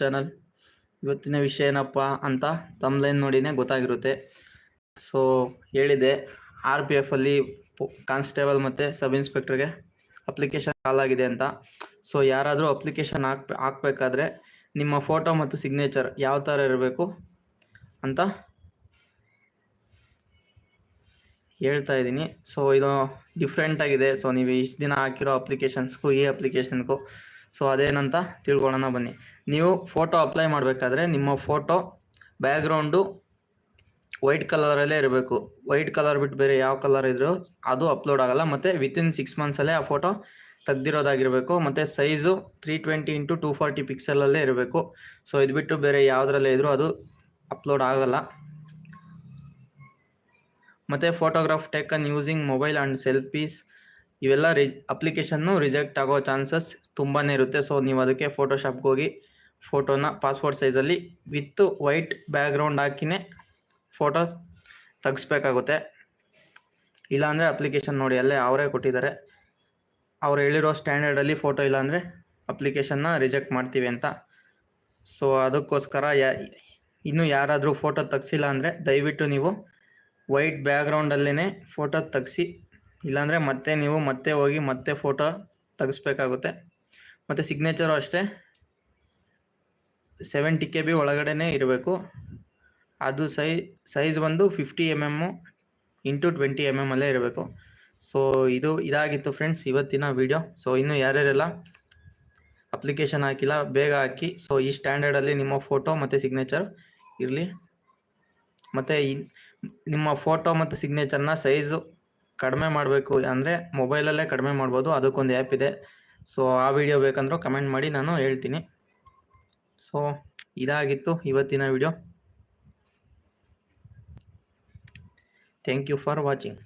Channel ಇವತ್ತಿನ ವಿಷಯ ಏನಪ್ಪ ಅಂತ ತಮ್ಲೈನ್ ನೋಡಿನೇ ಗೊತ್ತಾಗಿರುತ್ತೆ. ಸೊ ಹೇಳಿದೆ ಆರ್ ಪಿ ಎಫಲ್ಲಿ ಕಾನ್ಸ್ಟೇಬಲ್ ಮತ್ತು ಸಬ್ ಇನ್ಸ್ಪೆಕ್ಟರ್ಗೆ ಅಪ್ಲಿಕೇಶನ್ ಕಾಲ್ ಆಗಿದೆ ಅಂತ. ಸೊ ಯಾರಾದರೂ ಅಪ್ಲಿಕೇಶನ್ ಹಾಕ್, ಹಾಕಬೇಕಾದ್ರೆ ನಿಮ್ಮ ಫೋಟೋ ಮತ್ತು ಸಿಗ್ನೇಚರ್ ಯಾವ ಥರ ಇರಬೇಕು ಅಂತ ಹೇಳ್ತಾ ಇದ್ದೀನಿ. ಸೊ ಇದು ಡಿಫ್ರೆಂಟಾಗಿದೆ ಸೊ ನೀವು ಇಷ್ಟು ದಿನ ಹಾಕಿರೋ ಅಪ್ಲಿಕೇಶನ್ಸ್ಗೂ ಈ ಅಪ್ಲಿಕೇಶನ್ಗೂ ಸೊ ಅದೇನಂತ ತಿಳ್ಕೊಳ್ಳೋಣ ಬನ್ನಿ. ನೀವು ಫೋಟೋ ಅಪ್ಲೈ ಮಾಡಬೇಕಾದ್ರೆ ನಿಮ್ಮ ಫೋಟೋ ಬ್ಯಾಕ್ಗ್ರೌಂಡು ವೈಟ್ ಕಲರಲ್ಲೇ ಇರಬೇಕು. ವೈಟ್ ಕಲರ್ ಬಿಟ್ಟು ಬೇರೆ ಯಾವ ಕಲರ್ ಇದ್ರೂ ಅದು ಅಪ್ಲೋಡ್ ಆಗಲ್ಲ. ಮತ್ತು ವಿತಿನ್ ಸಿಕ್ಸ್ ಮಂತ್ಸಲ್ಲೇ ಆ ಫೋಟೋ ತೆಗ್ದಿರೋದಾಗಿರಬೇಕು. ಮತ್ತು size three twenty into two forty ಪಿಕ್ಸೆಲಲ್ಲೇ ಇರಬೇಕು. ಸೊ ಇದು ಬಿಟ್ಟು ಬೇರೆ ಯಾವುದ್ರಲ್ಲೇ ಇದ್ರೂ ಅದು ಅಪ್ಲೋಡ್ ಆಗಲ್ಲ. ಮತ್ತು photograph taken using mobile and selfies ಇವೆಲ್ಲ ರಿ ಅಪ್ಲಿಕೇಶನ್ನು ರಿಜೆಕ್ಟ್ ಆಗೋ ಚಾನ್ಸಸ್ ತುಂಬಾ ಇರುತ್ತೆ. ಸೊ ನೀವು ಅದಕ್ಕೆ ಫೋಟೋಶಾಪ್ಗೆ ಹೋಗಿ ಫೋಟೋನ ಪಾಸ್ಪೋರ್ಟ್ ಸೈಜಲ್ಲಿ ವಿತ್ ವೈಟ್ ಬ್ಯಾಕ್ಗ್ರೌಂಡ್ ಹಾಕಿನೇ ಫೋಟೋ ತೆಗೆಸ್ಬೇಕಾಗುತ್ತೆ. ಇಲ್ಲಾಂದರೆ ಅಪ್ಲಿಕೇಶನ್ ನೋಡಿ, ಅಲ್ಲೇ ಅವರೇ ಕೊಟ್ಟಿದ್ದಾರೆ. ಅವ್ರು ಹೇಳಿರೋ ಸ್ಟ್ಯಾಂಡರ್ಡಲ್ಲಿ ಫೋಟೋ ಇಲ್ಲಾಂದರೆ ಅಪ್ಲಿಕೇಶನ್ನ ರಿಜೆಕ್ಟ್ ಮಾಡ್ತೀವಿ ಅಂತ. ಸೊ ಅದಕ್ಕೋಸ್ಕರ ಯಾ, ಇನ್ನೂ ಯಾರಾದರೂ ಫೋಟೋ ತೆಗ್ಸಿಲ್ಲ ಅಂದರೆ ದಯವಿಟ್ಟು ನೀವು ವೈಟ್ ಬ್ಯಾಕ್ಗ್ರೌಂಡಲ್ಲೇ ಫೋಟೋ ತೆಗ್ಸಿ ಇಲ್ಲಾಂದರೆ ಮತ್ತೆ ನೀವು ಮತ್ತೆ ಹೋಗಿ ಮತ್ತೆ ಫೋಟೋ ತೆಗೆಸ್ಬೇಕಾಗುತ್ತೆ. ಮತ್ತು ಸಿಗ್ನೇಚರು ಅಷ್ಟೇ. ಸೆವೆಂಟಿ ಕೆ ಬಿ ಒಳಗಡೆ ಇರಬೇಕು. ಅದು ಸೈ ಸೈಜ್ ಬಂದು fifty M M into twenty M M ಅಲ್ಲೇ ಇರಬೇಕು. ಸೊ ಇದು ಇದಾಗಿತ್ತು ಫ್ರೆಂಡ್ಸ್ ಇವತ್ತಿನ ವಿಡಿಯೋ ಸೊ ಇನ್ನು ಯಾರ್ಯಾರೆಲ್ಲ ಅಪ್ಲಿಕೇಶನ್ ಹಾಕಿಲ್ಲ, ಬೇಗ ಹಾಕಿ. ಸೊ ಈ ಸ್ಟ್ಯಾಂಡರ್ಡಲ್ಲಿ ನಿಮ್ಮ ಫೋಟೋ ಮತ್ತು ಸಿಗ್ನೇಚರ್ ಇರಲಿ. ಮತ್ತು ನಿಮ್ಮ ಫೋಟೋ ಮತ್ತು ಸಿಗ್ನೇಚರ್ನ ಸೈಜು ಕಡಿಮೆ ಮಾಡಬೇಕು ಅಂದರೆ ಮೊಬೈಲಲ್ಲೇ ಕಡಿಮೆ ಮಾಡ್ಬೋದು. ಅದಕ್ಕೊಂದು ಆ್ಯಪ್ ಇದೆ. ಸೊ ಆ ವಿಡಿಯೋ ಬೇಕಂದ್ರೂ ಕಮೆಂಟ್ ಮಾಡಿ, ನಾನು ಹೇಳ್ತೀನಿ. ಸೊ ಇದಾಗಿತ್ತು ಇವತ್ತಿನ video thank you for watching